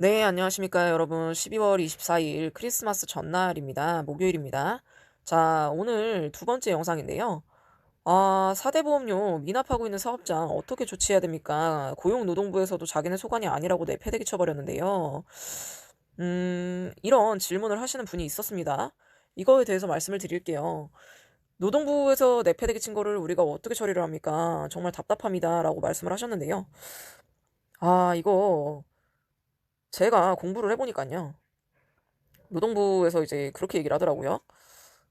네, 안녕하십니까, 여러분. 12월 24일 크리스마스 전날입니다. 목요일입니다. 자, 오늘 두 번째 영상인데요. 아, 4대 보험료 미납하고 있는 사업장 어떻게 조치해야 됩니까? 고용노동부에서도 자기네 소관이 아니라고 내패대기 쳐버렸는데요. 음, 이런 질문을 하시는 분이 있었습니다. 이거에 대해서 말씀을 드릴게요. 노동부에서 내패대기 친 거를 우리가 어떻게 처리를 합니까? 정말 답답합니다. 라고 말씀을 하셨는데요. 아, 이거 제가 공부를 해보니까요. 노동부에서 이제 그렇게 얘기를 하더라고요.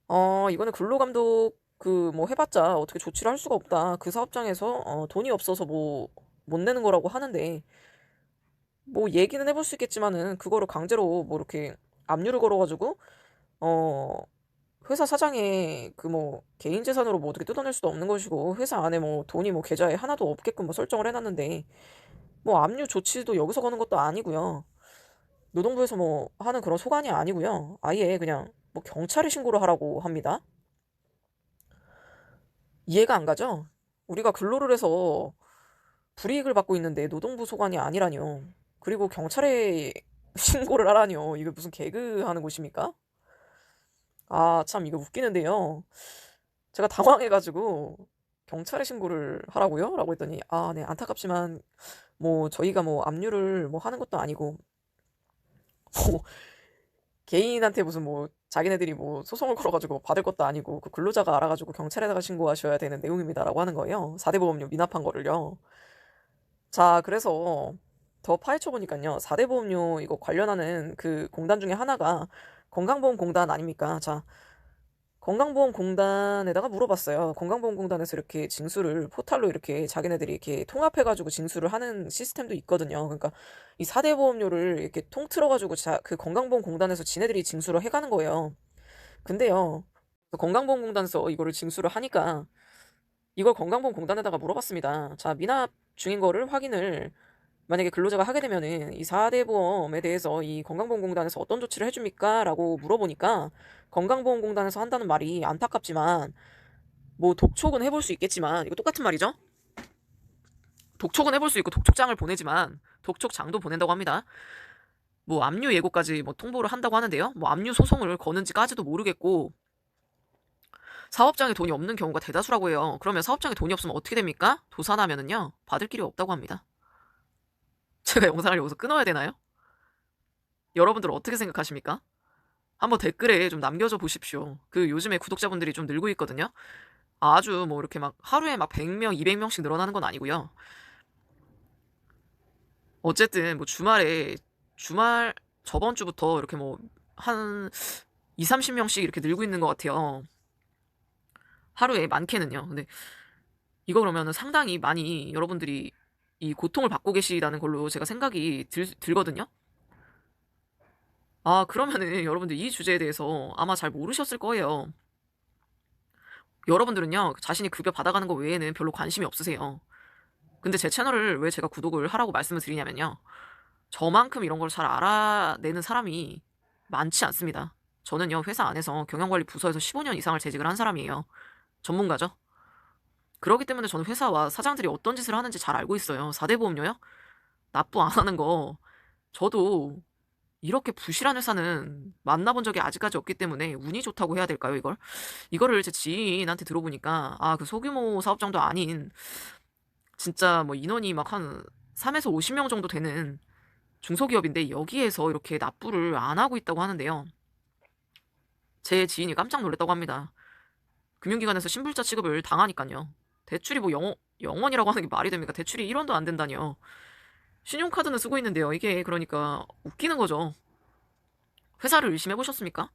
어, 이거는 근로감독 그 뭐 해봤자 어떻게 조치를 할 수가 없다. 그 사업장에서 어, 돈이 없어서 뭐 못 내는 거라고 하는데 뭐 얘기는 해볼 수 있겠지만은 그거를 강제로 뭐 이렇게 압류를 걸어가지고 어 회사 사장의 그 뭐 개인 재산으로 뭐 어떻게 뜯어낼 수도 없는 것이고 회사 안에 뭐 돈이 뭐 계좌에 하나도 없게끔 뭐 설정을 해놨는데 뭐 압류 조치도 여기서 거는 것도 아니고요. 노동부에서 뭐 하는 그런 소관이 아니고요. 아예 그냥 뭐 경찰에 신고를 하라고 합니다. 이해가 안 가죠? 우리가 근로를 해서 불이익을 받고 있는데 노동부 소관이 아니라뇨. 그리고 경찰에 신고를 하라뇨. 이거 무슨 개그 하는 곳입니까? 아, 참 이거 웃기는데요. 제가 당황해가지고 경찰에 신고를 하라고요? 라고 했더니 아, 네, 안타깝지만 뭐 저희가 뭐 압류를 뭐 하는 것도 아니고 뭐 개인한테 무슨 뭐 자기네들이 뭐 소송을 걸어가지고 받을 것도 아니고 그 근로자가 알아가지고 경찰에다가 신고하셔야 되는 내용입니다라고 하는 거예요. 4대 보험료 미납한 거를요. 자, 그래서 더 파헤쳐 보니까요. 4대 보험료 이거 관련하는 그 공단 중에 하나가 건강보험공단 아닙니까? 자, 건강보험공단에다가 물어봤어요. 건강보험공단에서 이렇게 징수를 포탈로 이렇게 자기네들이 이렇게 통합해가지고 징수를 하는 시스템도 있거든요. 그러니까 이 4대 보험료를 이렇게 통틀어가지고 자, 그 건강보험공단에서 지네들이 징수를 해가는 거예요. 근데요, 그 건강보험공단에서 이거를 징수를 하니까 이걸 건강보험공단에다가 물어봤습니다. 자, 미납 중인 거를 확인을 만약에 근로자가 하게 되면은 이 4대 보험에 대해서 이 건강보험공단에서 어떤 조치를 해줍니까? 라고 물어보니까 건강보험공단에서 한다는 말이 안타깝지만 뭐 독촉은 해볼 수 있겠지만 이거 똑같은 말이죠? 독촉은 해볼 수 있고 독촉장을 보내지만 독촉장도 보낸다고 합니다. 뭐 압류 예고까지 뭐 통보를 한다고 하는데요. 뭐 압류 소송을 거는지까지도 모르겠고 사업장에 돈이 없는 경우가 대다수라고 해요. 그러면 사업장에 돈이 없으면 어떻게 됩니까? 도산하면은요 받을 길이 없다고 합니다. 제가 영상을 여기서 끊어야 되나요? 여러분들 어떻게 생각하십니까? 한번 댓글에 좀 남겨줘 보십시오. 그 요즘에 구독자분들이 좀 늘고 있거든요. 아주 뭐 이렇게 막 하루에 막 100명, 200명씩 늘어나는 건 아니고요. 어쨌든 뭐 주말에 주말 저번 주부터 이렇게 뭐 한 2, 30명씩 이렇게 늘고 있는 것 같아요. 하루에 많게는요. 근데 이거 그러면은 상당히 많이 여러분들이 이 고통을 받고 계시다는 걸로 제가 생각이 들, 들거든요. 아, 그러면은 여러분들 이 주제에 대해서 아마 잘 모르셨을 거예요. 여러분들은요, 자신이 급여 받아가는 거 외에는 별로 관심이 없으세요. 근데 제 채널을 왜 제가 구독을 하라고 말씀을 드리냐면요. 저만큼 이런 걸 잘 알아내는 사람이 많지 않습니다. 저는요, 회사 안에서 경영관리 부서에서 15년 이상을 재직을 한 사람이에요. 전문가죠. 그러기 때문에 저는 회사와 사장들이 어떤 짓을 하는지 잘 알고 있어요. 4대 보험료요? 납부 안 하는 거. 저도 이렇게 부실한 회사는 만나본 적이 아직까지 없기 때문에 운이 좋다고 해야 될까요, 이걸? 이거를 제 지인한테 들어보니까, 아, 그 소규모 사업장도 아닌, 진짜 뭐 인원이 막 한 3에서 50명 정도 되는 중소기업인데 여기에서 이렇게 납부를 안 하고 있다고 하는데요. 제 지인이 깜짝 놀랐다고 합니다. 금융기관에서 신불자 취급을 당하니까요. 대출이 뭐 영, 영원이라고 하는 게 말이 됩니까? 대출이 1원도 안 된다니요. 신용카드는 쓰고 있는데요. 이게 그러니까 웃기는 거죠. 회사를 의심해 보셨습니까?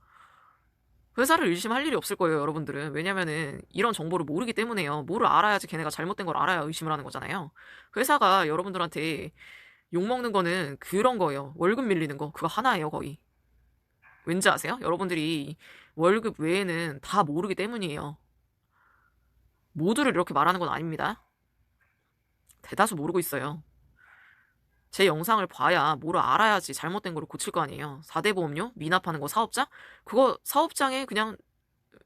회사를 의심할 일이 없을 거예요, 여러분들은. 왜냐면은 이런 정보를 모르기 때문에요. 뭐를 알아야지 걔네가 잘못된 걸 알아야 의심을 하는 거잖아요. 회사가 여러분들한테 욕먹는 거는 그런 거예요. 월급 밀리는 거. 그거 하나예요, 거의. 왠지 아세요? 여러분들이 월급 외에는 다 모르기 때문이에요. 모두를 이렇게 말하는 건 아닙니다. 대다수 모르고 있어요. 제 영상을 봐야 뭐를 알아야지 잘못된 거를 고칠 거 아니에요. 4대 보험료, 미납하는 거 사업자? 그거 사업장에 그냥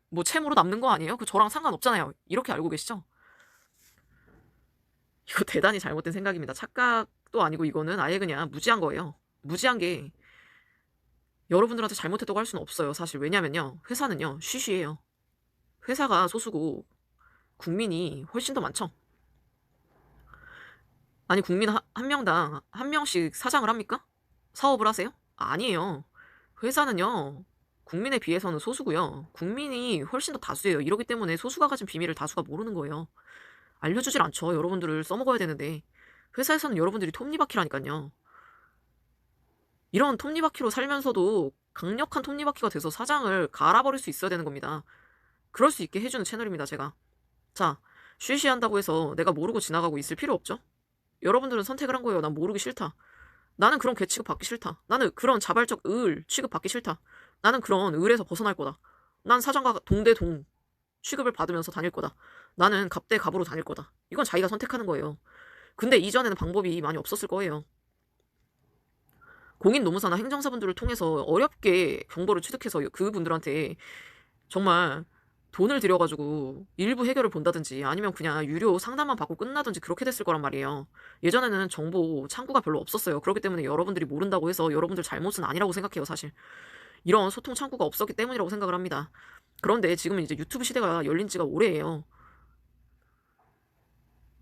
뭐 채무로 남는 거 아니에요? 그 저랑 상관없잖아요. 이렇게 알고 계시죠? 이거 대단히 잘못된 생각입니다. 착각도 아니고 이거는 아예 그냥 무지한 거예요. 무지한 게 여러분들한테 잘못했다고 할 수는 없어요. 사실 왜냐면요. 회사는요. 쉬쉬해요. 회사가 소수고 국민이 훨씬 더 많죠. 아니 국민 한, 한 명당 한 명씩 사장을 합니까? 사업을 하세요? 아니에요. 회사는요. 국민에 비해서는 소수고요. 국민이 훨씬 더 다수예요. 이러기 때문에 소수가 가진 비밀을 다수가 모르는 거예요. 알려주질 않죠. 여러분들을 써먹어야 되는데 회사에서는 여러분들이 톱니바퀴라니까요. 이런 톱니바퀴로 살면서도 강력한 톱니바퀴가 돼서 사장을 갈아버릴 수 있어야 되는 겁니다. 그럴 수 있게 해주는 채널입니다, 제가. 자, 쉬쉬 한다고 해서 내가 모르고 지나가고 있을 필요 없죠? 여러분들은 선택을 한 거예요. 난 모르기 싫다. 나는 그런 개 취급 받기 싫다. 나는 그런 자발적 을 취급 받기 싫다. 나는 그런 을에서 벗어날 거다. 난 사장과 동대동 취급을 받으면서 다닐 거다. 나는 갑대 갑으로 다닐 거다. 이건 자기가 선택하는 거예요. 근데 이전에는 방법이 많이 없었을 거예요. 공인 노무사나 행정사분들을 통해서 어렵게 정보를 취득해서 그분들한테 정말 돈을 들여가지고 일부 해결을 본다든지 아니면 그냥 유료 상담만 받고 끝나든지 그렇게 됐을 거란 말이에요. 예전에는 정보 창구가 별로 없었어요. 그렇기 때문에 여러분들이 모른다고 해서 여러분들 잘못은 아니라고 생각해요, 사실. 이런 소통 창구가 없었기 때문이라고 생각을 합니다. 그런데 지금은 이제 유튜브 시대가 열린 지가 오래예요.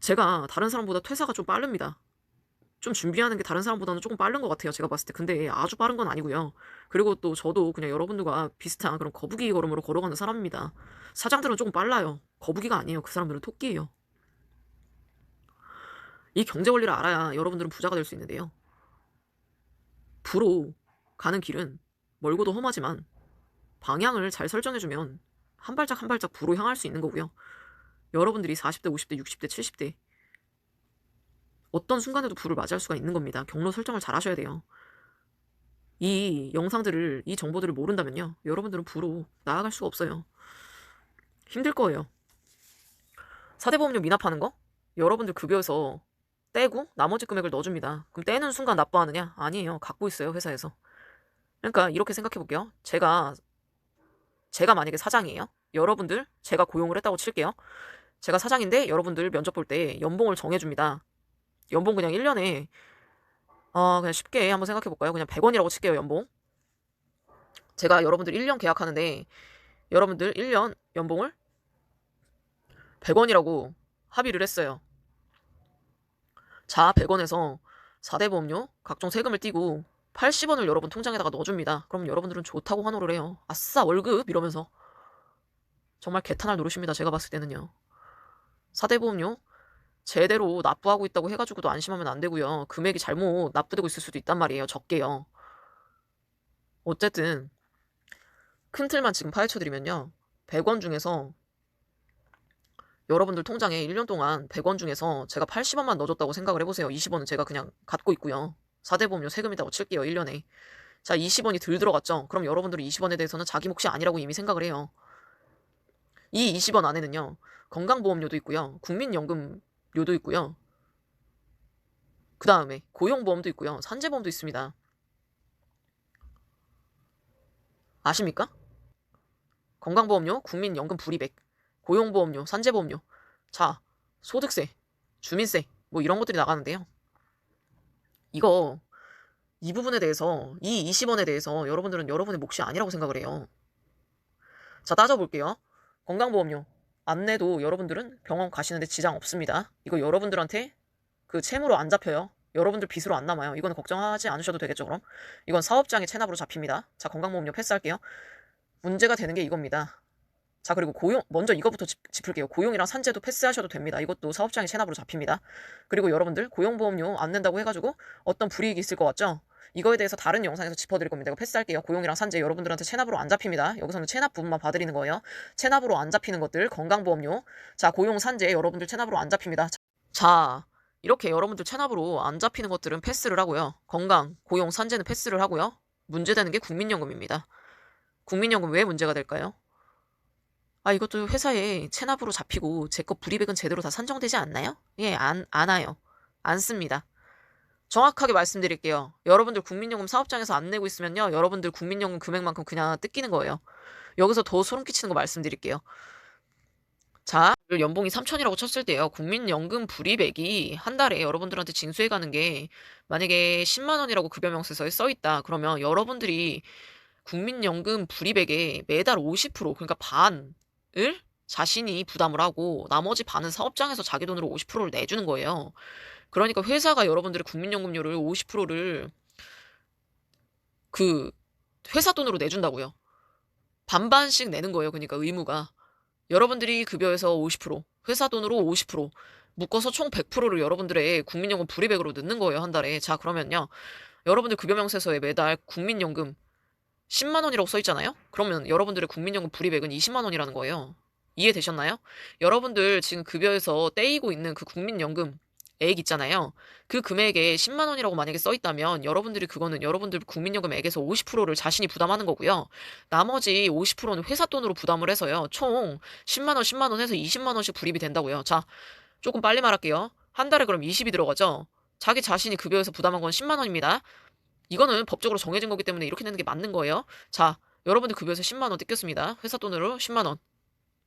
제가 다른 사람보다 퇴사가 좀 빠릅니다. 좀 준비하는 게 다른 사람보다는 조금 빠른 것 같아요. 제가 봤을 때. 근데 아주 빠른 건 아니고요. 그리고 또 저도 그냥 여러분들과 비슷한 그런 거북이 걸음으로 걸어가는 사람입니다. 사장들은 조금 빨라요. 거북이가 아니에요. 그 사람들은 토끼예요. 이 경제 원리를 알아야 여러분들은 부자가 될 수 있는데요. 부로 가는 길은 멀고도 험하지만 방향을 잘 설정해주면 한 발짝 한 발짝 부로 향할 수 있는 거고요. 여러분들이 40대, 50대, 60대, 70대 어떤 순간에도 불을 맞이할 수가 있는 겁니다. 경로 설정을 잘 하셔야 돼요. 이 영상들을, 이 정보들을 모른다면요. 여러분들은 부로 나아갈 수가 없어요. 힘들 거예요. 사대보험료 미납하는 거? 여러분들 급여에서 떼고 나머지 금액을 넣어줍니다. 그럼 떼는 순간 납부하느냐? 아니에요. 갖고 있어요, 회사에서. 그러니까 이렇게 생각해 볼게요. 제가, 제가 만약에 사장이에요. 여러분들, 제가 고용을 했다고 칠게요. 제가 사장인데 여러분들 면접 볼 때 연봉을 정해줍니다. 연봉 그냥 1년에 어 그냥 쉽게 한번 생각해 볼까요? 그냥 100원이라고 칠게요, 연봉. 제가 여러분들 1년 계약하는데 여러분들 1년 연봉을 100원이라고 합의를 했어요. 자, 100원에서 4대 보험료, 각종 세금을 떼고 80원을 여러분 통장에다가 넣어줍니다. 그럼 여러분들은 좋다고 환호를 해요. 아싸, 월급! 이러면서. 정말 개탄할 노릇입니다. 제가 봤을 때는요. 4대 보험료 제대로 납부하고 있다고 해가지고도 안심하면 안 되고요. 금액이 잘못 납부되고 있을 수도 있단 말이에요. 적게요. 어쨌든 큰 틀만 지금 파헤쳐드리면요. 100원 중에서 여러분들 통장에 1년 동안 100원 중에서 제가 80원만 넣어줬다고 생각을 해보세요. 20원은 제가 그냥 갖고 있고요. 4대 보험료 세금이라고 칠게요. 1년에. 자, 20원이 덜 들어갔죠? 그럼 여러분들은 20원에 대해서는 자기 몫이 아니라고 이미 생각을 해요. 이 20원 안에는요. 건강보험료도 있고요. 국민연금 료도 있고요. 그 다음에 고용보험도 있고요. 산재보험도 있습니다. 아십니까? 건강보험료, 국민연금 불이백, 고용보험료, 산재보험료. 자, 소득세, 주민세, 뭐 이런 것들이 나가는데요. 이거, 이 부분에 대해서, 이 20원에 대해서 여러분들은 여러분의 몫이 아니라고 생각을 해요. 자, 따져볼게요. 건강보험료, 안 내도 여러분들은 병원 가시는데 지장 없습니다. 이거 여러분들한테 그 채무로 안 잡혀요. 여러분들 빚으로 안 남아요. 이거는 걱정하지 않으셔도 되겠죠, 그럼? 이건 사업장의 체납으로 잡힙니다. 자, 건강보험료 패스할게요. 문제가 되는 게 이겁니다. 자, 그리고 고용, 먼저 이거부터 짚, 짚을게요. 고용이랑 산재도 패스하셔도 됩니다. 이것도 사업장의 체납으로 잡힙니다. 그리고 여러분들 고용보험료 안 낸다고 해가지고 어떤 불이익이 있을 것 같죠? 이거에 대해서 다른 영상에서 짚어드릴 겁니다. 이거 패스할게요. 고용이랑 산재 여러분들한테 체납으로 안 잡힙니다. 여기서는 체납 부분만 봐드리는 거예요. 체납으로 안 잡히는 것들 건강보험료. 자 고용 산재 여러분들 체납으로 안 잡힙니다. 자 이렇게 여러분들 체납으로 안 잡히는 것들은 패스를 하고요. 건강, 고용, 산재는 패스를 하고요. 문제되는 게 국민연금입니다. 국민연금 왜 문제가 될까요? 아, 이것도 회사에 체납으로 잡히고 제 거 불이백은 제대로 다 산정되지 않나요? 예, 안, 안 와요. 안 씁니다. 정확하게 말씀드릴게요. 여러분들 국민연금 사업장에서 안 내고 있으면요. 여러분들 국민연금 금액만큼 그냥 뜯기는 거예요. 여기서 더 소름 끼치는 거 말씀드릴게요. 자, 연봉이 3천이라고 쳤을 때요. 국민연금 불입액이 한 달에 여러분들한테 징수해 가는 게 만약에 10만 원이라고 급여 명세서에 써 있다. 그러면 여러분들이 국민연금 불입액에 매달 50% 그러니까 반을 자신이 부담을 하고 나머지 반은 사업장에서 자기 돈으로 50%를 내주는 거예요. 그러니까 회사가 여러분들의 국민연금료를 50%를 그 회사 돈으로 내준다고요. 반반씩 내는 거예요. 그러니까 의무가. 여러분들이 급여에서 50%, 회사 돈으로 50%, 묶어서 총 100%를 여러분들의 국민연금 불입액으로 넣는 거예요. 한 달에. 자, 그러면요. 여러분들 급여 명세서에 매달 국민연금 10만 원이라고 써 있잖아요? 그러면 여러분들의 국민연금 불입액은 20만 원이라는 거예요. 이해되셨나요? 여러분들 지금 급여에서 떼이고 있는 그 국민연금 액 있잖아요. 그 금액에 10만 원이라고 만약에 써 있다면 여러분들이 그거는 여러분들 국민연금 액에서 50%를 자신이 부담하는 거고요. 나머지 50%는 회사 돈으로 부담을 해서요. 총 10만 원, 10만 원 해서 20만 원씩 불입이 된다고요. 자, 조금 빨리 말할게요. 한 달에 그럼 20이 들어가죠. 자기 자신이 급여에서 부담한 건 10만 원입니다. 이거는 법적으로 정해진 거기 때문에 이렇게 내는 게 맞는 거예요. 자, 여러분들 급여에서 10만 원 뜯겼습니다. 회사 돈으로 10만 원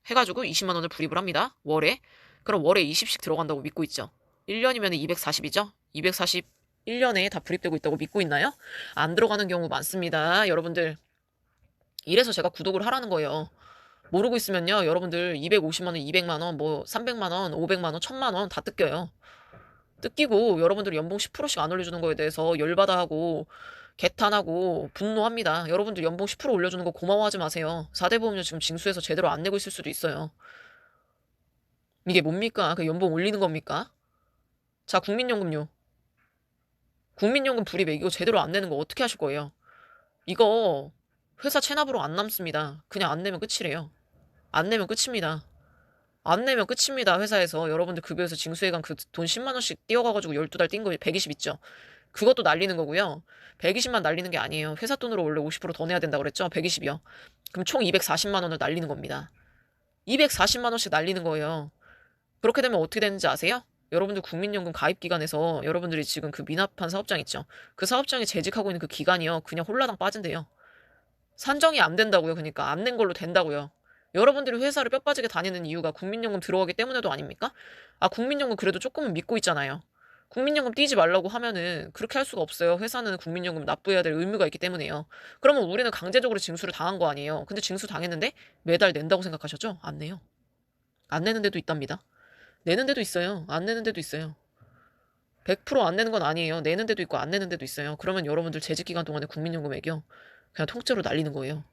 해가지고 20만 원을 불입을 합니다. 월에. 그럼 월에 20씩 들어간다고 믿고 있죠. 1년이면 240이죠? 241년에 다 불입되고 있다고 믿고 있나요? 안 들어가는 경우 많습니다. 여러분들. 이래서 제가 구독을 하라는 거예요. 모르고 있으면요. 여러분들 250만 원, 200만 원, 뭐 300만 원, 500만 원, 1000만 원 다 뜯겨요. 뜯기고 여러분들 연봉 10%씩 안 올려주는 거에 대해서 열받아 하고 개탄하고 분노합니다. 여러분들 연봉 10% 올려주는 거 고마워하지 마세요. 4대 보험료 지금 징수해서 제대로 안 내고 있을 수도 있어요. 이게 뭡니까? 그 연봉 올리는 겁니까? 자, 국민연금료. 국민연금 불입액 이거 제대로 안 내는 거 어떻게 하실 거예요? 이거 회사 체납으로 안 남습니다. 그냥 안 내면 끝이래요. 안 내면 끝입니다. 안 내면 끝입니다. 회사에서 여러분들 급여에서 징수해간 그 돈 10만 원씩 띄어가가지고 12달 뛴 거 120 있죠. 그것도 날리는 거고요. 120만 날리는 게 아니에요. 회사 돈으로 원래 50%더 내야 된다고 그랬죠. 120이요. 그럼 총 240만 원을 날리는 겁니다. 240만 원씩 날리는 거예요. 그렇게 되면 어떻게 되는지 아세요? 여러분들 국민연금 가입 기간에서 여러분들이 지금 그 미납한 사업장 있죠. 그 사업장에 재직하고 있는 그 기간이요. 그냥 홀라당 빠진대요. 산정이 안 된다고요. 그러니까 안 낸 걸로 된다고요. 여러분들이 회사를 뼈 빠지게 다니는 이유가 국민연금 들어가기 때문에도 아닙니까? 아, 국민연금 그래도 조금은 믿고 있잖아요. 국민연금 띄지 말라고 하면은 그렇게 할 수가 없어요. 회사는 국민연금 납부해야 될 의무가 있기 때문에요. 그러면 우리는 강제적으로 징수를 당한 거 아니에요. 근데 징수 당했는데 매달 낸다고 생각하셨죠? 안 내요. 안 내는 데도 있답니다. 내는 데도 있어요. 안 내는 데도 있어요. 100%안 내는 건 아니에요. 내는 데도 있고 안 내는 데도 있어요. 그러면 여러분들 재직 기간 동안에 국민연금액이요. 그냥 통째로 날리는 거예요.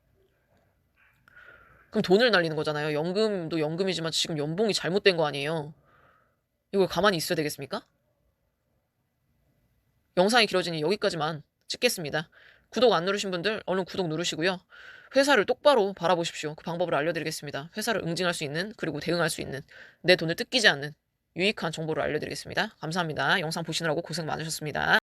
그럼 돈을 날리는 거잖아요. 연금도 연금이지만 지금 연봉이 잘못된 거 아니에요. 이거 가만히 있어야 되겠습니까? 영상이 길어지니 여기까지만 찍겠습니다. 구독 안 누르신 분들 얼른 구독 누르시고요. 회사를 똑바로 바라보십시오. 그 방법을 알려드리겠습니다. 회사를 응징할 수 있는 그리고 대응할 수 있는 내 돈을 뜯기지 않는 유익한 정보를 알려드리겠습니다. 감사합니다. 영상 보시느라고 고생 많으셨습니다.